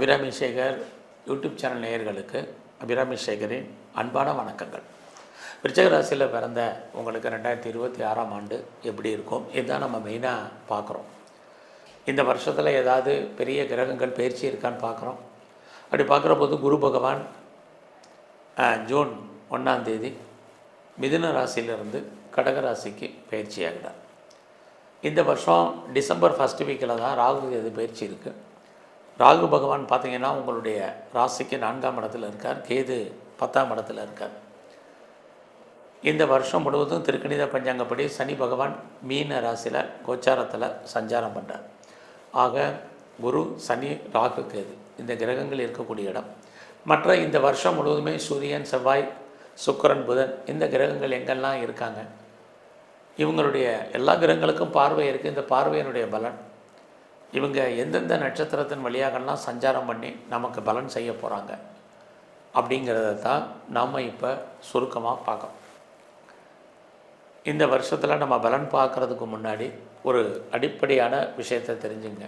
Abirami Sekar YouTube channel நேயர்களுக்கு அபிராமி சேகரின் அன்பான வணக்கங்கள். விருச்சகராசியில் பிறந்த உங்களுக்கு ரெண்டாயிரத்தி இருபத்தி ஆறாம் ஆண்டு எப்படி இருக்கும்? இதுதான் நம்ம மெயினாக பார்க்குறோம். இந்த வருஷத்தில் ஏதாவது பெரிய கிரகங்கள் பயிற்சி இருக்கான்னு பார்க்குறோம். அப்படி பார்க்குற போது குரு பகவான் ஜூன் ஒன்றாம் தேதி மிதுன ராசியிலிருந்து கடக ராசிக்கு பயிற்சி ஆகிறார் இந்த வருஷம் டிசம்பர் ஃபஸ்ட் வீக்கில் தான் ராகு கேது பயிற்சி இருக்குது ராகு பகவான் பார்த்தீங்கன்னா உங்களுடைய ராசிக்கு நான்காம் இடத்துல இருக்கார் கேது பத்தாம் இடத்துல இருக்கார். இந்த வருஷம் முழுவதும் திருக்கணித பஞ்சாங்கப்படி சனி பகவான் மீன ராசியில் கோச்சாரத்தில் சஞ்சாரம் பண்ணுறார் ஆக குரு சனி ராகு கேது இந்த கிரகங்கள் இருக்கக்கூடிய இடம். மற்ற இந்த வருஷம் முழுவதுமே சூரியன் செவ்வாய் சுக்கரன் புதன் இந்த கிரகங்கள் எங்கெல்லாம் இருக்காங்க? இவங்களுடைய எல்லா கிரகங்களுக்கும் பார்வை இருக்குது இந்த பார்வையினுடைய பலன் இவங்க எந்தெந்த நட்சத்திரத்தின் வழியாகலாம் சஞ்சாரம் பண்ணி நமக்கு பலன் செய்ய போகிறாங்க அப்படிங்கிறத தான் நாம் இப்போ சுருக்கமாக பார்க்கணும் இந்த வருஷத்தில் நம்ம பலன் பார்க்குறதுக்கு முன்னாடி ஒரு அடிப்படையான விஷயத்தை தெரிஞ்சுங்க.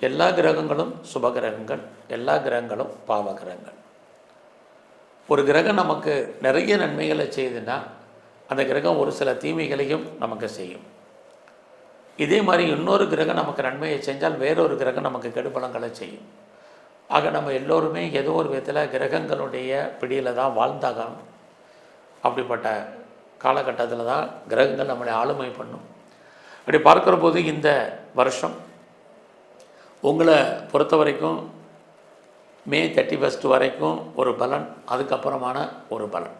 எல்லா கிரகங்களும் சுப கிரகங்கள் எல்லா கிரகங்களும் பாவ கிரகங்கள் ஒரு கிரகம் நமக்கு நிறைய நன்மைகளை செய்யுதுன்னா அந்த கிரகம் ஒரு சில தீமைகளையும் நமக்கு செய்யும். இதே மாதிரி இன்னொரு கிரகம் நமக்கு நன்மையை செஞ்சால் வேறொரு கிரகம் நமக்கு கெடுபலங்களை செய்யும். ஆக நம்ம எல்லோருமே ஏதோ ஒரு விதத்தில் கிரகங்களுடைய பிடியில் தான் வாழ்ந்தாகணும். அப்படிப்பட்ட காலகட்டத்தில் தான் கிரகங்கள் நம்மளை ஆளுமை பண்ணும். அப்படி பார்க்குற போது இந்த வருஷம் உங்களை பொறுத்த வரைக்கும் மே தேர்ட்டி ஃபஸ்ட் வரைக்கும் ஒரு பலன் அதுக்கப்புறமான ஒரு பலன்.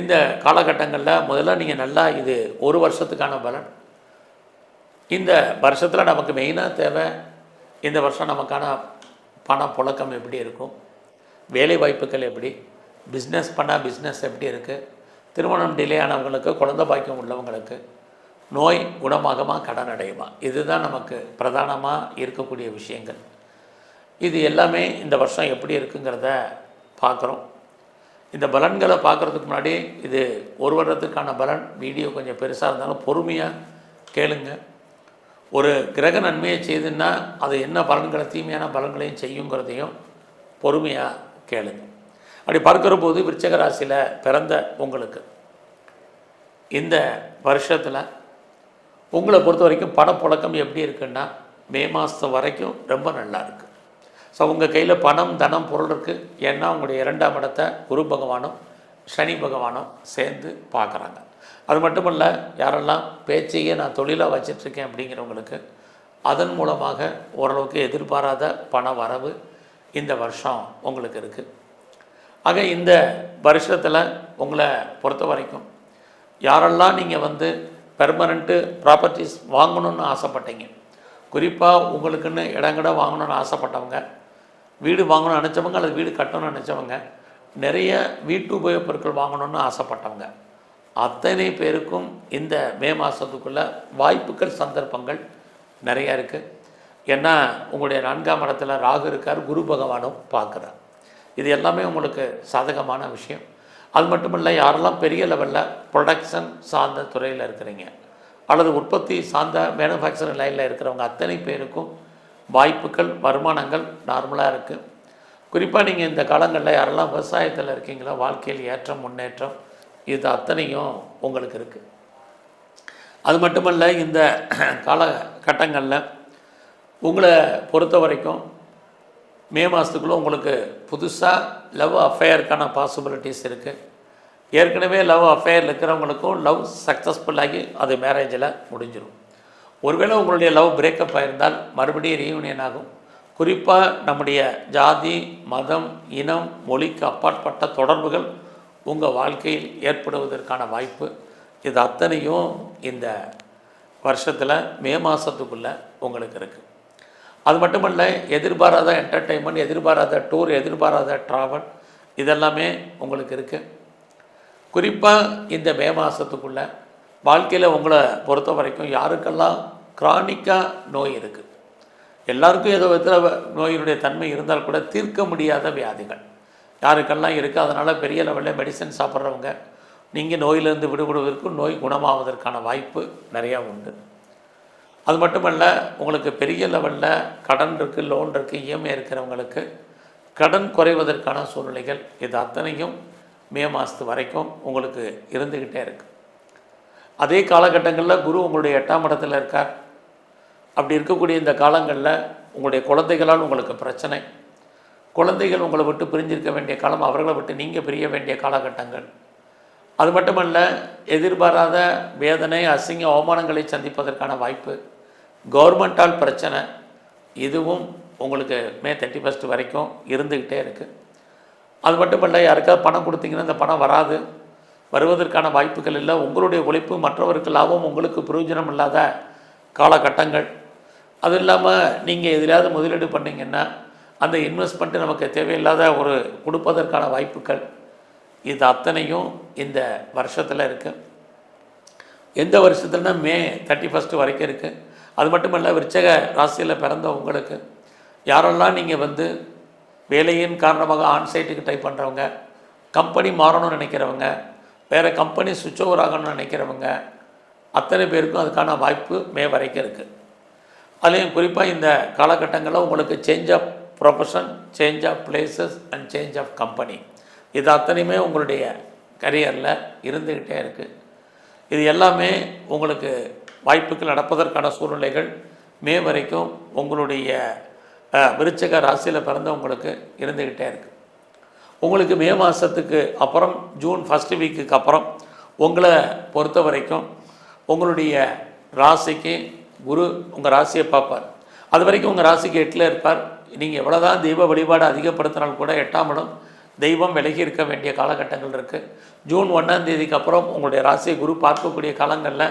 இந்த காலகட்டங்களில் முதல்ல நீங்கள் நல்லா இது ஒரு வருஷத்துக்கான பலன் இந்த வருஷத்தில் நமக்கு மெயினாக தேவை இந்த வருஷம் நமக்கான பண புழக்கம் எப்படி இருக்கும் வேலை வாய்ப்புகள் எப்படி பிஸ்னஸ் பண்ணால் பிஸ்னஸ் எப்படி இருக்குது திருமணம் டிலே ஆனவங்களுக்கு குழந்தை பாக்கியம் உள்ளவங்களுக்கு நோய் குணமாகமா கடன் அடையுமா? இதுதான் நமக்கு பிரதானமாக இருக்கக்கூடிய விஷயங்கள். இது எல்லாமே இந்த வருஷம் எப்படி இருக்குங்கிறத பார்க்குறோம் இந்த பலன்களை பார்க்குறதுக்கு முன்னாடி இது ஒரு வருடத்துக்கான பலன் வீடியோ கொஞ்சம் பெருசாக இருந்தாலும் பொறுமையாக கேளுங்கள் ஒரு கிரக நன்மையை செய்துன்னா அது என்ன பலன்களை தீமையான பலன்களையும் செய்யுங்கிறதையும் பொறுமையாக கேளுங்க அப்படி பார்க்குற போது விருச்சக ராசியில் பிறந்த உங்களுக்கு இந்த வருஷத்தில் உங்களை பொறுத்த வரைக்கும் பணப்புழக்கம் எப்படி இருக்குன்னா மே மாதம் வரைக்கும் ரொம்ப நல்லா இருக்குது ஸோ உங்கள் கையில் பணம் தனம் பொருள் இருக்குது ஏன்னா உங்களுடைய இரண்டாம் இடத்தை குரு பகவானும் சனி பகவானும் சேர்ந்து பார்க்குறாங்க. அது மட்டும் இல்லை யாரெல்லாம் பேச்சையே நான் தொழிலாக வச்சிட்ருக்கேன் அப்படிங்கிறவங்களுக்கு அதன் மூலமாக ஓரளவுக்கு எதிர்பாராத பண வரவு இந்த வருஷம் உங்களுக்கு இருக்குது ஆக இந்த வருஷத்தில் உங்களை பொறுத்த வரைக்கும் யாரெல்லாம் நீங்கள் வந்து பெர்மனண்ட்டு ப்ராப்பர்ட்டிஸ் வாங்கணும்னு ஆசைப்பட்டீங்க குறிப்பாக உங்களுக்குன்னு இடங்கட வாங்கணும்னு ஆசைப்பட்டவங்க வீடு வாங்கணும்னு நினச்சவங்க அல்லது வீடு கட்டணும்னு நினச்சவங்க நிறைய வீட்டு உபயோகப் பொருட்கள் வாங்கணும்னு ஆசைப்பட்டவங்க. அத்தனை பேருக்கும் இந்த மே மாதத்துக்குள்ளே வாய்ப்புகள் சந்தர்ப்பங்கள் நிறையா இருக்குது ஏன்னா உங்களுடைய நான்காம் இடத்துல ராகு இருக்கார் குரு பகவானும் பார்க்குறார். இது எல்லாமே உங்களுக்கு சாதகமான விஷயம். அது மட்டும் இல்லை யாரெல்லாம் பெரிய லெவலில் ப்ரொடக்ஷன் சார்ந்த துறையில் இருக்கிறீங்க அல்லது உற்பத்தி சார்ந்த மேனுஃபேக்சரிங் லைனில் இருக்கிறவங்க அத்தனை பேருக்கும் வாய்ப்புகள் வருமானங்கள் நார்மலாக இருக்குது குறிப்பாக நீங்கள் இந்த காலங்களில் யாரெல்லாம் விவசாயத்தில் இருக்கீங்களோ வாழ்க்கையில் ஏற்றம் முன்னேற்றம் இது அத்தனையும் உங்களுக்கு இருக்குது அது மட்டுமல்ல இந்த காலகட்டங்களில் உங்களை பொறுத்த வரைக்கும் மே மாதத்துக்குள்ளே உங்களுக்கு புதுசாக லவ் அஃபேயருக்கான பாசிபிலிட்டிஸ் இருக்குது ஏற்கனவே லவ் அஃபேர் இருக்கிறவங்களுக்கும் லவ் சக்ஸஸ்ஃபுல்லாகி அது மேரேஜில் முடிஞ்சிடும் ஒருவேளை உங்களுடைய லவ் பிரேக்கப் ஆயிருந்தால் மறுபடியும் ரீயூனியன் ஆகும். குறிப்பாக நம்முடைய ஜாதி மதம் இனம் மொழிக்கு அப்பாற்பட்ட தொடர்புகள் உங்கள் வாழ்க்கையில் ஏற்படுவதற்கான வாய்ப்பு இது அத்தனையும் இந்த வருஷத்தில் மே மாதத்துக்குள்ளே உங்களுக்கு இருக்குது அது மட்டுமல்ல எதிர்பாராத என்டர்டெயின்மெண்ட் எதிர்பாராத டூர் எதிர்பாராத ட்ராவல் இதெல்லாமே உங்களுக்கு இருக்குது குறிப்பாக இந்த மே மாதத்துக்குள்ளே வாழ்க்கையில் உங்களை பொறுத்த வரைக்கும் யாருக்கெல்லாம் கிரானிக்காக நோய் இருக்குது எல்லாருக்கும் ஏதோ விதத்தில் நோயினுடைய தன்மை இருந்தால் கூட தீர்க்க முடியாத வியாதிகள். யாருக்கெல்லாம் இருக்குது அதனால் பெரிய லெவலில் மெடிசன் சாப்பிட்றவங்க நீங்கள் நோயிலிருந்து விடுபடுவதற்கும் நோய் குணமாவதற்கான வாய்ப்பு நிறையா உண்டு. அது மட்டுமல்ல உங்களுக்கு பெரிய லெவலில் கடன் இருக்குது லோன் இருக்குது இஎம்ஐ இருக்கிறவங்களுக்கு கடன் குறைவதற்கான சூழ்நிலைகள் இது அத்தனையும் மே மாதத்து வரைக்கும் உங்களுக்கு இருந்துக்கிட்டே இருக்குது அதே காலகட்டங்களில் குரு உங்களுடைய எட்டாம் இடத்துல இருக்கார். அப்படி இருக்கக்கூடிய இந்த காலங்களில் உங்களுடைய குழந்தைகளால் உங்களுக்கு பிரச்சனை. குழந்தைகள் உங்களை விட்டு பிரிஞ்சிருக்க வேண்டிய காலம் அவர்களை விட்டு நீங்கள் பிரிய வேண்டிய காலகட்டங்கள். அது மட்டுமல்ல எதிர்பாராத வேதனை அசிங்க அவமானங்களை சந்திப்பதற்கான வாய்ப்பு கவர்மெண்ட்டால் பிரச்சனை இதுவும் உங்களுக்கு மே தேர்ட்டி ஃபஸ்ட் வரைக்கும் இருந்துக்கிட்டே இருக்குது அது மட்டுமல்ல யாருக்காவது பணம் கொடுத்தீங்கன்னா இந்த பணம் வராது. வருவதற்கான வாய்ப்புகள் இல்லை. உங்களுடைய உழைப்பு மற்றவருக்கு லாபம் உங்களுக்கு பிரயோஜனம் இல்லாத காலகட்டங்கள். அது இல்லாமல் நீங்கள் எதிலாவது முதலீடு பண்ணிங்கன்னா அந்த இன்வெஸ்ட்மெண்ட்டு நமக்கு தேவையில்லாத ஒரு கொடுப்பதற்கான வாய்ப்புகள் இது அத்தனையும் இந்த வருஷத்தில் இருக்குது எந்த வருஷத்துலனா மே தேர்ட்டி ஃபஸ்ட்டு வரைக்கும் இருக்குது அது மட்டும் இல்லை விருச்சக ராசியில் பிறந்த உங்களுக்கு யாரெல்லாம் நீங்கள் வந்து வேலையின் காரணமாக ஆன்சைட்டுக்கு டைப் பண்ணுறவங்க கம்பெனி மாறணும்னு நினைக்கிறவங்க வேறு கம்பெனி சுவிட்ச் ஓவர் ஆகணும்னு நினைக்கிறவங்க அத்தனை பேருக்கும் அதுக்கான வாய்ப்பு மே வரைக்கும் இருக்குது அதுலேயும் குறிப்பாக இந்த காலகட்டங்களில் உங்களுக்கு change of profession change of places and change of company இது அத்தனையுமே உங்களுடைய கரியரில் இருந்துக்கிட்டே இருக்குது இது எல்லாமே உங்களுக்கு வாய்ப்புகள் நடப்பதற்கான சூழ்நிலைகள் மே வரைக்கும் உங்களுடைய விருச்சக ராசியில் ராசியில் பிறந்தவங்களுக்கு இருந்துக்கிட்டே இருக்குது உங்களுக்கு மே மாதத்துக்கு அப்புறம் ஜூன் ஃபஸ்ட்டு வீக்குக்கு அப்புறம் உங்களை பொறுத்த வரைக்கும் உங்களுடைய ராசிக்கு குரு உங்கள் ராசியை பார்ப்பார். அது வரைக்கும் உங்கள் ராசிக்கு எட்டில் இருப்பார். நீங்கள் எவ்வளோதான் தெய்வ வழிபாடு அதிகப்படுத்தினால் கூட எட்டாம் இடம் தெய்வம் விலகி இருக்க வேண்டிய காலகட்டங்கள் இருக்குது ஜூன் ஒன்றாம் தேதிக்கு அப்புறம் உங்களுடைய ராசியை குரு பார்க்கக்கூடிய காலங்களில்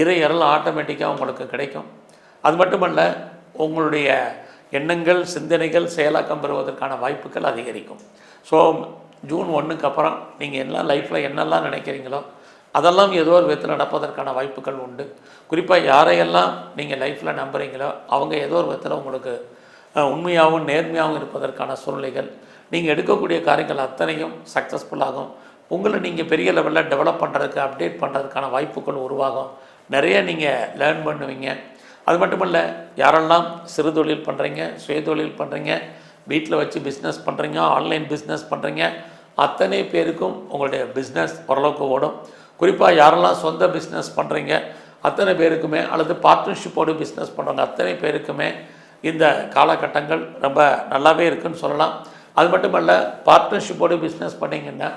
இறை அருள் ஆட்டோமேட்டிக்காக உங்களுக்கு கிடைக்கும். அது மட்டுமல்ல உங்களுடைய எண்ணங்கள் சிந்தனைகள் செயலாக்கம் பெறுவதற்கான வாய்ப்புகள் அதிகரிக்கும். ஸோ ஜூன் ஒன்றுக்கு அப்புறம் நீங்கள் என்ன லைஃப்பில் என்னெல்லாம் நினைக்கிறீங்களோ அதெல்லாம் ஏதோ ஒரு விதத்தில் நடப்பதற்கான வாய்ப்புகள் உண்டு. குறிப்பாக யாரையெல்லாம் நீங்கள் லைஃப்பில் நம்புகிறீங்களோ அவங்க ஏதோ ஒரு விதத்தில் உங்களுக்கு உண்மையாகவும் நேர்மையாகவும் இருப்பதற்கான சூழ்நிலைகள். நீங்கள் எடுக்கக்கூடிய காரியங்கள் அத்தனையும் சக்ஸஸ்ஃபுல்லாகும் உங்களை நீங்கள் பெரிய லெவலில் டெவலப் பண்ணுறதுக்கு அப்டேட் பண்ணுறதுக்கான வாய்ப்புகள் உருவாகும். நிறைய நீங்கள் லேர்ன் பண்ணுவீங்க. அது மட்டும் இல்லை யாரெல்லாம் சிறு தொழில் பண்ணுறீங்க சுயதொழில் பண்ணுறீங்க வீட்டில் வச்சு பிஸ்னஸ் பண்ணுறீங்க ஆன்லைன் பிஸ்னஸ் பண்ணுறீங்க அத்தனை பேருக்கும் உங்களுடைய பிஸ்னஸ் ஓரளவுக்கு ஓடும். குறிப்பாக யாரெல்லாம் சொந்த பிஸ்னஸ் பண்ணுறீங்க அத்தனை பேருக்குமே அல்லது பார்ட்னர்ஷிப்போடு பிஸ்னஸ் பண்ணுறவங்க அத்தனை பேருக்குமே இந்த காலகட்டங்கள் ரொம்ப நல்லாவே இருக்குன்னு சொல்லலாம். அது மட்டும் பார்ட்னர்ஷிப்போடு பிஸ்னஸ் பண்ணிங்கன்னா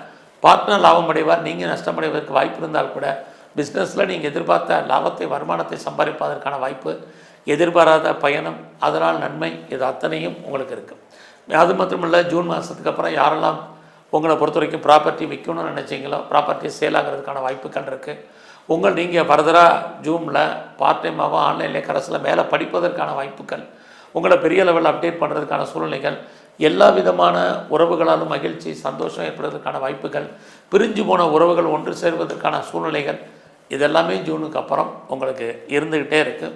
பார்ட்னர் லாபம் அடைவார் நீங்கள் நஷ்டமடைவதற்கு வாய்ப்பு இருந்தால் கூட பிஸ்னஸில் நீங்கள் எதிர்பார்த்த லாபத்தை வருமானத்தை சம்பாதிப்பதற்கான வாய்ப்பு எதிர்பாராத பயணம் அதனால் நன்மை இது அத்தனையும் உங்களுக்கு இருக்குது அது மட்டுமல்ல ஜூன் மாதத்துக்கு அப்புறம் யாரெல்லாம் உங்களை பொறுத்த வரைக்கும் ப்ராப்பர்ட்டி விற்கணும்னு நினச்சிங்களோ ப்ராப்பர்ட்டி சேல் ஆகிறதுக்கான வாய்ப்புகள் இருக்குது உங்கள் நீங்கள் ஃபர்தராக ஜூமில் பார்ட் டைமாகவும் ஆன்லைன்லேயே கரஸில் மேலே படிப்பதற்கான வாய்ப்புகள் உங்களை பெரிய லெவலில் அப்டேட் பண்ணுறதுக்கான சூழ்நிலைகள் எல்லா விதமான உறவுகளாலும் மகிழ்ச்சி சந்தோஷம் ஏற்படுவதற்கான வாய்ப்புகள் பிரிஞ்சு போன உறவுகள் ஒன்று சேர்வதற்கான சூழ்நிலைகள் இதெல்லாமே ஜூனுக்கு அப்புறம் உங்களுக்கு இருந்துக்கிட்டே இருக்குது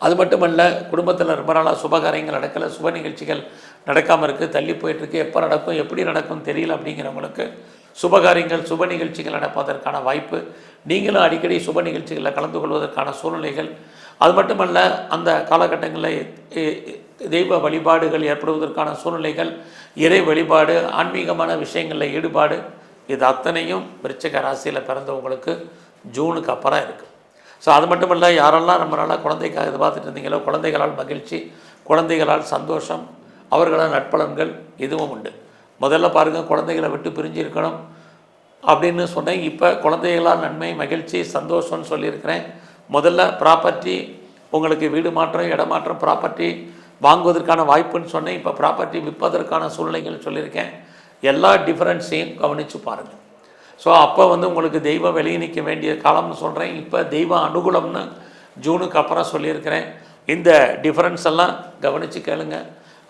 அது மட்டுமல்ல குடும்பத்தில் ரொம்ப நாளாக சுபகாரியங்கள் நடக்கலை சுப நிகழ்ச்சிகள் நடக்காமல் இருக்குது தள்ளி போயிட்டுருக்கு எப்போ நடக்கும் எப்படி நடக்கும் தெரியல அப்படிங்கிறவங்களுக்கு சுபகாரியங்கள் சுப நிகழ்ச்சிகள் நடப்பதற்கான வாய்ப்பு நீங்களும் அடிக்கடி சுப நிகழ்ச்சிகளில் கலந்து கொள்வதற்கான சூழ்நிலைகள் அது மட்டுமல்ல அந்த காலகட்டங்களில் தெய்வ வழிபாடுகள் ஏற்படுவதற்கான சூழ்நிலைகள் இறை வழிபாடு ஆன்மீகமான விஷயங்களில் ஈடுபாடு இது அத்தனையும் விருச்சக ராசியில் பிறந்தவங்களுக்கு ஜூனுக்கு அப்புறம் இருக்குது ஸோ அது மட்டும் இல்லை யாரெல்லாம் ரொம்ப நாளாக குழந்தைக்காக எதிர்பார்த்துட்டு இருந்தீங்களோ குழந்தைகளால் மகிழ்ச்சி குழந்தைகளால் சந்தோஷம் அவர்களால் நட்பலன்கள் இதுவும் உண்டு. முதல்ல பாருங்கள் குழந்தைகளை விட்டு பிரிஞ்சு இருக்கணும் அப்படின்னு சொன்னேன். இப்போ குழந்தைகளால் நன்மை மகிழ்ச்சி சந்தோஷம்னு சொல்லியிருக்கிறேன். முதல்ல ப்ராப்பர்ட்டி உங்களுக்கு வீடு மாற்றம் இடமாற்றம் ப்ராப்பர்ட்டி வாங்குவதற்கான வாய்ப்புன்னு சொன்னேன். இப்போ ப்ராப்பர்ட்டி விற்பதற்கான சூழ்நிலைகள் சொல்லியிருக்கேன். எல்லா டிஃபரன்ஸையும் கவனித்து பாருங்கள் ஸோ அப்போ வந்து உங்களுக்கு தெய்வம் வெளியே நிற்க வேண்டிய காலம்னு சொல்கிறேன் இப்போ தெய்வ அனுகூலம்னு ஜூனுக்கு அப்புறம் சொல்லியிருக்கிறேன். இந்த டிஃப்ரென்ஸ் எல்லாம் கவனித்து கேளுங்க.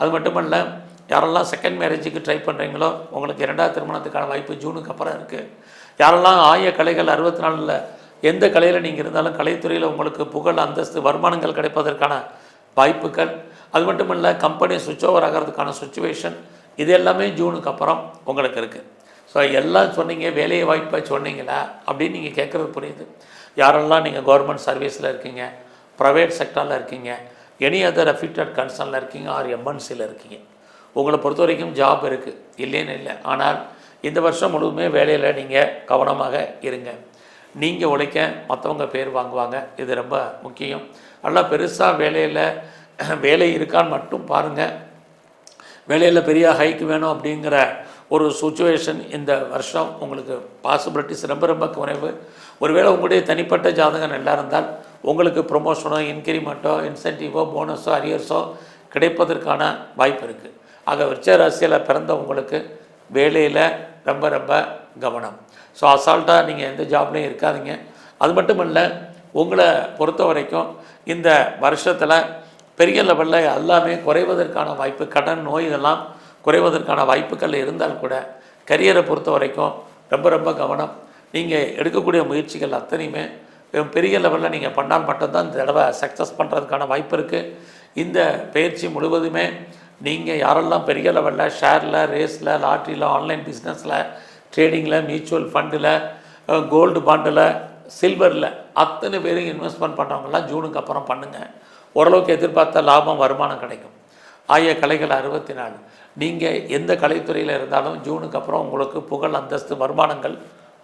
அது மட்டுமல்ல யாரெல்லாம் செகண்ட் மேரேஜுக்கு ட்ரை பண்ணுறீங்களோ உங்களுக்கு இரண்டாவது திருமணத்துக்கான வாய்ப்பு ஜூனுக்கு அப்புறம் இருக்குது யாரெல்லாம் ஆய கலைகள் அறுபத்தி நாலில் எந்த கலையில் நீங்கள் இருந்தாலும் கலைத்துறையில் உங்களுக்கு புகழ் அந்தஸ்து வருமானங்கள் கிடைப்பதற்கான வாய்ப்புகள். அது மட்டும் இல்லை கம்பெனி சுவிட்ச் ஓவர் ஆகிறதுக்கான சுச்சுவேஷன் இது எல்லாமே ஜூனுக்கு அப்புறம் உங்களுக்கு இருக்குது ஸோ எல்லாம் சொன்னீங்க வேலையை வாய்ப்பை சொன்னீங்களா? அப்படின்னு நீங்கள் கேட்குறது புரியுது. யாரெல்லாம் நீங்கள் கவர்மெண்ட் சர்வீஸில் இருக்கீங்க ப்ரைவேட் செக்டாரில் இருக்கீங்க எனி அதர் அஃபிக்டட் கன்சர்னில் இருக்கீங்க ஆர் எம்என்சியில் இருக்கீங்க உங்களை பொறுத்த வரைக்கும் ஜாப் இருக்குது இல்லைன்னு இல்லை. ஆனால் இந்த வருஷம் முழுவதுமே வேலையில் நீங்கள் கவனமாக இருங்க. நீங்கள் உழைக்க மற்றவங்க பேர் வாங்குவாங்க. இது ரொம்ப முக்கியம். நல்லா பெருசாக வேலையில் வேலை இருக்கான்னு மட்டும் பாருங்கள் வேலையில் பெரிய ஹைக் வேணும் அப்படிங்கிற ஒரு சுச்சுவேஷன் இந்த வருஷம் உங்களுக்கு பாசிபிலிட்டிஸ் ரொம்ப ரொம்ப குறைவு. ஒருவேளை உங்களுடைய தனிப்பட்ட ஜாதகம் நல்லா இருந்தால் உங்களுக்கு ப்ரொமோஷனோ இன்க்ரிமெண்ட்டோ இன்சென்டிவோ போனஸோ அரியர்ஸோ கிடைப்பதற்கான வாய்ப்பு இருக்குது ஆக விருச்ச ராசியில் பிறந்த உங்களுக்கு வேலையில் ரொம்ப ரொம்ப கவனம். ஸோ அசால்ட்டாக நீங்கள் எந்த ஜாப்லேயும் இருக்காதீங்க. அது மட்டும் இல்லை உங்களை பொறுத்த வரைக்கும் இந்த வருஷத்தில் பெரிய லெவலில் எல்லாமே குறைவதற்கான வாய்ப்பு கடன் நோய் இதெல்லாம் குறைவதற்கான வாய்ப்புகள் இருந்தால் கூட கரியரை பொறுத்த வரைக்கும் ரொம்ப ரொம்ப கவனம். நீங்கள் எடுக்கக்கூடிய முயற்சிகள் அத்தனையுமே பெரிய லெவலில் நீங்கள் பண்ணால் மட்டும்தான் இந்த தடவை சக்ஸஸ் பண்ணுறதுக்கான வாய்ப்பு இருக்குது இந்த பயிற்சி முழுவதுமே நீங்கள் யாரெல்லாம் பெரிய லெவலில் ஷேரில் ரேஸில் லாட்ரியில் ஆன்லைன் பிஸ்னஸில் ட்ரேடிங்கில் மியூச்சுவல் ஃபண்டில் கோல்டு பாண்டில் சில்வரில் அத்தனை பேரும் இன்வெஸ்ட்மெண்ட் பண்ணுறவங்கலாம் ஜூனுக்கு அப்புறம் பண்ணுங்கள் ஓரளவுக்கு எதிர்பார்த்த லாபம் வருமானம் கிடைக்கும். ஆய கலைகள் அறுபத்தி நாலு நீங்கள் எந்த கலைத்துறையில் இருந்தாலும் ஜூனுக்கு அப்புறம் உங்களுக்கு புகழ் அந்தஸ்து வருமானங்கள்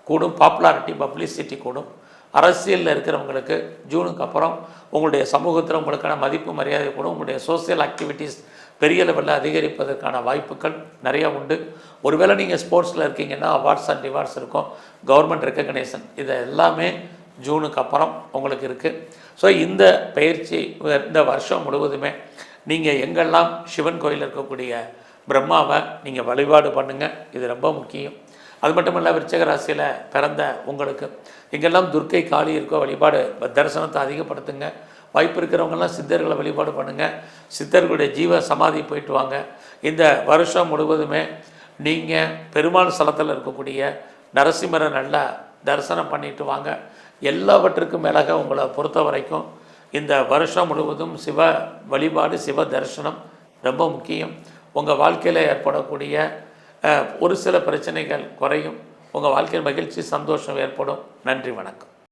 கூடும் பாப்புலாரிட்டி பப்ளிசிட்டி கூடும். அரசியலில் இருக்கிறவங்களுக்கு ஜூனுக்கு அப்புறம் உங்களுடைய சமூகத்தில் உங்களுக்கான மதிப்பு மரியாதை கூடும். உங்களுடைய சோசியல் ஆக்டிவிட்டீஸ் பெரிய லெவலில் அதிகரிப்பதற்கான வாய்ப்புகள் நிறையா உண்டு. ஒருவேளை நீங்கள் ஸ்போர்ட்ஸில் இருக்கீங்கன்னா அவார்ட்ஸ் அண்ட் ரிவார்ட்ஸ் இருக்கும். கவர்மெண்ட் ரெக்கக்னேஷன் இது எல்லாமே ஜூனுக்கு அப்புறம் உங்களுக்கு இருக்குது ஸோ இந்த பயிற்சி இந்த வருஷம் முழுவதுமே நீங்கள் எங்கெல்லாம் சிவன் கோயில் இருக்கக்கூடிய பிரம்மாவை நீங்கள் வழிபாடு பண்ணுங்கள் இது ரொம்ப முக்கியம். அது மட்டும் இல்லை விருச்சக ராசியில் பிறந்த உங்களுக்கு எங்கெல்லாம் துர்க்கை காளி இருக்கோ வழிபாடு தரிசனத்தை அதிகப்படுத்துங்க. வாய்ப்பு இருக்கிறவங்கெல்லாம் சித்தர்களை வழிபாடு பண்ணுங்கள் சித்தர்களுடைய ஜீவ சமாதி போயிட்டு வாங்க. இந்த வருஷம் முழுவதுமே நீங்கள் பெருமாள் ஸ்தலத்தில் இருக்கக்கூடிய நரசிம்மரை நல்லா தரிசனம் பண்ணிட்டு வாங்க. எல்லாவற்றுக்கும் மேலாக உங்களை பொறுத்த வரைக்கும் இந்த வருஷம் முழுவதும் சிவ வழிபாடு சிவ தரிசனம் ரொம்ப முக்கியம். உங்கள் வாழ்க்கையில் ஏற்படக்கூடிய ஒரு சில பிரச்சனைகள் குறையும். உங்கள் வாழ்க்கையில் மகிழ்ச்சி சந்தோஷம் ஏற்படும். நன்றி வணக்கம்.